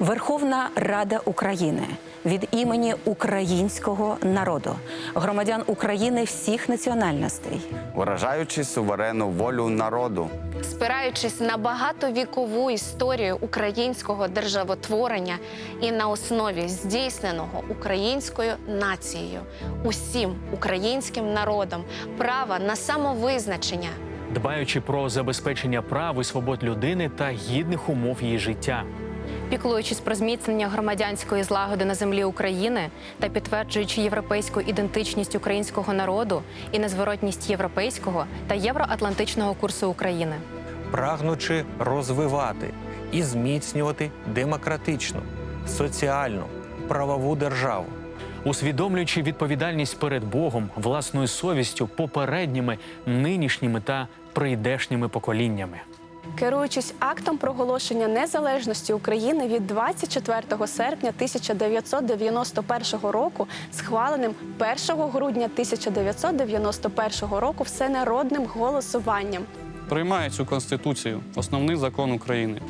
Верховна Рада України від імені українського народу, громадян України всіх національностей, виражаючи суверенну волю народу, спираючись на багатовікову історію українського державотворення і на основі здійсненого українською нацією, усім українським народом права на самовизначення. дбаючи про забезпечення прав і свобод людини та гідних умов її життя. Піклуючись про зміцнення громадянської злагоди на землі України та підтверджуючи європейську ідентичність українського народу і незворотність європейського та євроатлантичного курсу України. прагнучи розвивати і зміцнювати демократичну, соціальну, правову державу. усвідомлюючи відповідальність перед Богом, власною совістю, попередніми, нинішніми та прийдешніми поколіннями. Керуючись актом проголошення незалежності України від 24 серпня 1991 року, схваленим 1 грудня 1991 року всенародним голосуванням. приймає цю конституцію, основний закон України,